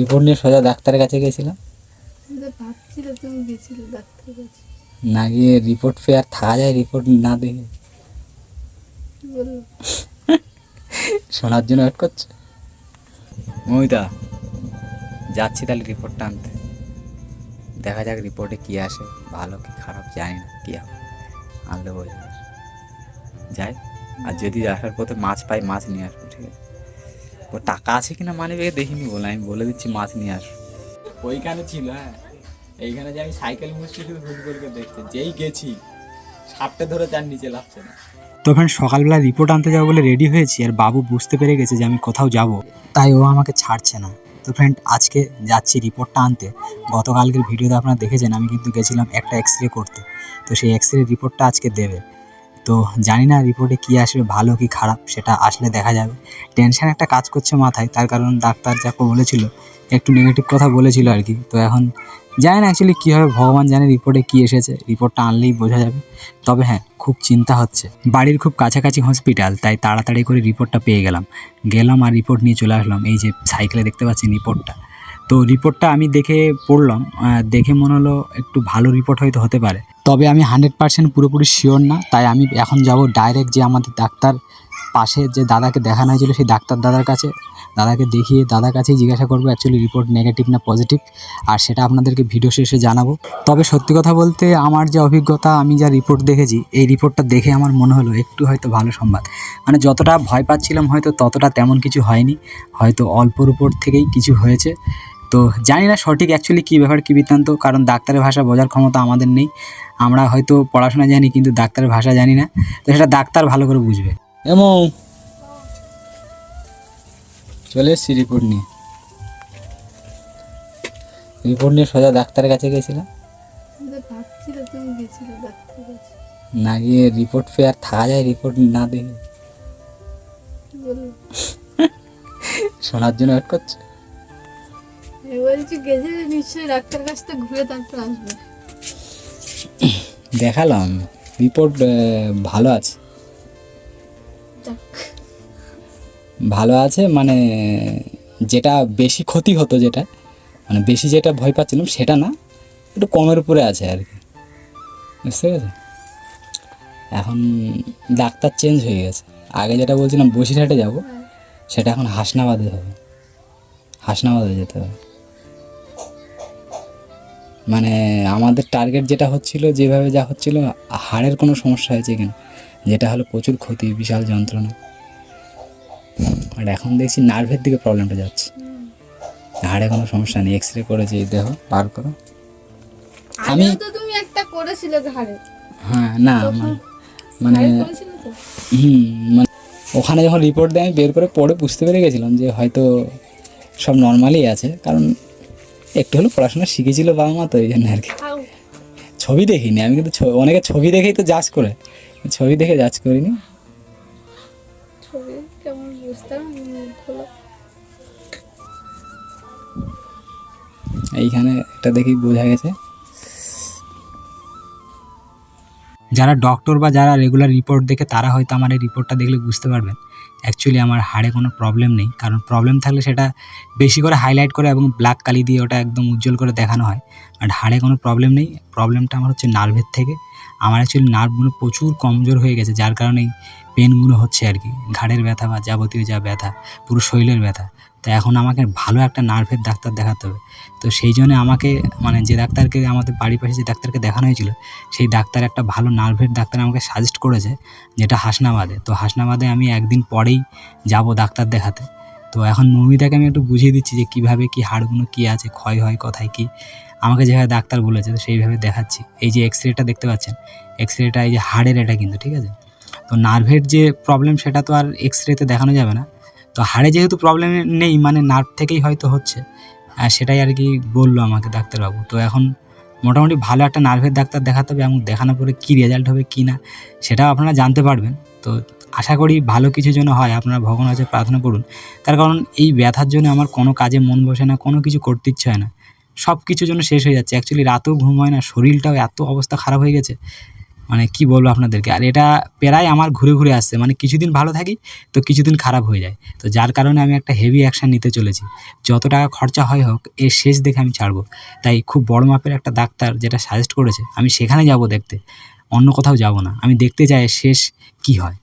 Report নিয়ে সোজা ডাক্তারের কাছে গেছিলাম না গিয়ে রিপোর্ট পেয়ে আর থাকা যায় রিপোর্ট না দেখে। কি শোনার জন্য ওয়েট করছে। মমিতা যাচ্ছি তাহলে রিপোর্টটা আনতে। দেখা যাক রিপোর্টে কী আসে ভালো কি খারাপ জানি না কী হবে। আনলে বোঝা যাই আর যদি আসার পথে মাছ পাই মাছ নিয়ে আসব ঠিক আছে? ও টাকা আছে কিনা মানে বেগে দেখিনি বলে আমি বলে দিচ্ছি মাছ নিয়ে আসব ওইখানে ছিল হ্যাঁ। এইখানে যে আমি সাইকেল মুছছি শুধু ভুল করে দেখতে যেই গেছি সাপটা ধরে তার নিচে লাগছে না। তো ফ্রেন্ড সকালবেলা রিপোর্ট আনতে যাব বলে রেডি হয়েছি আর বাবু বুঝতে পেরে গেছে যে আমি কোথাও যাব। তাই ও আমাকে ছাড়ছে না। তো ফ্রেন্ড আজকে যাচ্ছি রিপোর্টটা আনতে। গতকালকের ভিডিওতে আপনারা দেখেছেন আমি কিন্তু গেছিলাম একটা এক্স রে করতে। তো সেই এক্স রে রিপোর্টটা আজকে দেবে। তো জানি না রিপোর্টে কী আসবে, ভালো কি খারাপ সেটা আসলে দেখা যাবে। টেনশন একটা কাজ করছে মাথায়, তার কারণ ডাক্তার যাকে বলেছিল, একটু নেগেটিভ কথা বলেছিল আর কি। তো এখন জানি না অ্যাকচুয়ালি কী হবে ভগবান জানে রিপোর্টে কী এসেছে রিপোর্টটা আনলেই বোঝা যাবে। তবে হ্যাঁ খুব চিন্তা হচ্ছে। বাড়ির খুব কাছাকাছি হসপিটাল তাই তাড়াতাড়ি করে রিপোর্টটা পেয়ে গেলাম। গেলাম আর রিপোর্ট নিয়ে চলে আসলাম, এই যে সাইকেলে দেখতে পাচ্ছি রিপোর্টটা তো রিপোর্টটা আমি দেখে পড়লাম দেখে মনে হলো একটু ভালো রিপোর্ট হয়তো হতে পারে। তবে আমি হান্ড্রেড পার্সেন্ট পুরোপুরি শিওর না, তাই আমি এখন যাব ডাইরেক্ট যে আমাদের ডাক্তার পাশে যে দাদাকে দেখানো হয়েছিলো, সেই ডাক্তার দাদার কাছে। দাদাকে দেখিয়ে দাদার কাছেই জিজ্ঞাসা করব অ্যাকচুয়ালি রিপোর্ট নেগেটিভ না পজিটিভ আর সেটা আপনাদেরকে ভিডিও শেষে জানাব। তবে সত্যি কথা বলতে আমার যে অভিজ্ঞতা, আমি যা রিপোর্ট দেখেছি, এই রিপোর্টটা দেখে আমার মনে হলো একটু হয়তো ভালো সংবাদ। মানে যতটা ভয় পাচ্ছিলাম হয়তো ততটা তেমন কিছু হয়নি, হয়তো অল্পর উপর থেকেই কিছু হয়েছে। তো জানি না সঠিক অ্যাকচুয়ালি কী ব্যাপার কী বৃত্তান্ত কারণ ডাক্তারের ভাষা বোঝার ক্ষমতা আমাদের নেই। আমরা হয়তো পড়াশোনা জানি কিন্তু ডাক্তারের ভাষা জানি না। তো সেটা ডাক্তার ভালো করে বুঝবে। এমন চলে এসছি রিপোর্ট নিয়ে। রিপোর্ট নিয়ে সোজা ডাক্তারের কাছে গেছিলাম। না গিয়ে রিপোর্ট পেয়ে আর থাকা যায় রিপোর্ট না দেখে। শোনার জন্য ওয়েট করছে? বলছি গেছে নিশ্চয়ই ডাক্তার কাছ থেকে ঘুরে তারপর আসবে। দেখালাম। রিপোর্ট ভালো আছে। ভালো আছে মানে যেটা বেশি ক্ষতি হতো যেটা মানে বেশি যেটা ভয় পাচ্ছিলাম সেটা না একটু কমের উপরে আছে আর কি। বুঝতে পেরেছ এখন ডাক্তার চেঞ্জ হয়ে গেছে। আগে যেটা বলছিলাম বসিরহাটে যাব সেটা এখন হাসনাবাদে হবে। হাসনাবাদে যেতে হবে। মানে আমাদের টার্গেট যেটা হচ্ছিল যেভাবে যা হচ্ছিল হাড়ের কোনো সমস্যা হয়েছে কেন? যেটা হলো প্রচুর ক্ষতি বিশাল যন্ত্রণা। আর এখন দেখছি নার্ভের দিকে প্রবলেমটা যাচ্ছে। হাড়ে কোনো সমস্যা নেই এক্স রে করেছি দেহ বার করো। আমি- তো তুমি একটা করেছিলে ঘাড়ে হ্যাঁ না মানে- মানে হুম মানে ওখানে যখন রিপোর্ট দেয় আমি বের করে পড়ে বুঝতে পেরে গেছিলাম যে হয়তো সব নর্মালই আছে। কারণ একটু হলো পড়াশোনা শিখেছিল বাবা মা তো এই জন্য আর কি। ছবি দেখিনি আমি কিন্তু ছ- অনেকে ছবি দেখেই তো জাজ করে। ছবি দেখে জাজ করিনি। ছবি কেমন বুঝতাম হলো এইখানে এটা দেখেই বোঝা গেছে। যারা ডক্টর বা যারা রেগুলার রিপোর্ট দেখে তারা হয়তো আমার এই রিপোর্টটা দেখলে বুঝতে পারবেন। অ্যাকচুয়ালি আমার হাড়ে কোনো প্রবলেম নেই। কারণ প্রবলেম থাকলে সেটা বেশি করে হাইলাইট করে এবং ব্ল্যাক কালি দিয়ে ওটা একদম উজ্জ্বল করে দেখানো হয়। বাট হাড়ে কোনো প্রবলেম নেই। প্রবলেমটা আমার হচ্ছে নার্ভের থেকে। আমার অ্যাকচুয়ালি নার্ভগুলো প্রচুর কমজোর হয়ে গেছে, যার কারণে পেনগুলো হচ্ছে আর কি। ঘাড়ের ব্যথা বা যাবতীয় যা ব্যথা, পুরো শরীরের ব্যথা। তো এখন আমাকে ভালো একটা নার্ভের ডাক্তার দেখাতে হবে। তো সেই জন্য আমাকে মানে যে ডাক্তারকে আমাদের বাড়ির পাশে যে ডাক্তারকে দেখানো হয়েছিল, সেই ডাক্তার একটা ভালো নার্ভের ডাক্তার আমাকে সাজেস্ট করেছে, যেটা হাসনাবাদে। তো হাসনাবাদে আমি একদিন পরেই যাব ডাক্তার দেখাতে। তো এখন মমিতাকে আমি একটু বুঝিয়ে দিচ্ছি যে কীভাবে কী হাড়গুলো কী আছে, ক্ষয় হয়, কোথায় কী। আমাকে যেভাবে ডাক্তার বলেছে, তো সেইভাবে দেখাচ্ছি। এই যে এক্স রেটা দেখতে পাচ্ছেন এক্স রেটা এই যে হাড়ের এটা কিন্তু, ঠিক আছে? তো নার্ভের যে প্রবলেম সেটা তো আর এক্স রেতে দেখানো যাবে না। তো হাড়ে যেহেতু প্রবলেম নেই মানে নার্ভ থেকেই হয়তো হচ্ছে সেটাই আর কি বলল আমাকে ডাক্তারবাবু। তো এখন মোটামুটি ভালো একটা নার্ভের ডাক্তার দেখাতে হবে, এবং দেখানোর পরে কী রেজাল্ট হবে, কী না, সেটাও আপনারা জানতে পারবেন। তো আশা করি ভালো কিছু যেন হয়, আপনারা ভগবানের কাছে প্রার্থনা করুন। তার কারণ এই ব্যথার জন্য আমার কোনো কাজে মন বসে না, কোনো কিছু করতে ইচ্ছে হয় না। সব কিছু যেন শেষ হয়ে যাচ্ছে। অ্যাকচুয়ালি রাতেও ঘুম হয় না, শরীরটাও এত অবস্থা খারাপ হয়ে গেছে। মানে কি বলব আপনাদেরকে? আর এটা প্রায় আমার ঘুরে ঘুরে আসছে। মানে কিছুদিন ভালো থাকি তো কিছুদিন খারাপ হয়ে যায়। তো যার কারণে আমি একটা হেভি অ্যাকশান নিতে চলেছি। যত টাকা খরচা হয় হোক, এর শেষ দেখে আমি ছাড়বো। তাই খুব বড় মাপের একটা ডাক্তার যেটা সাজেস্ট করেছে, আমি সেখানে যাব দেখতে। অন্য কোথাও যাব না। আমি দেখতে চাই শেষ কি হয়।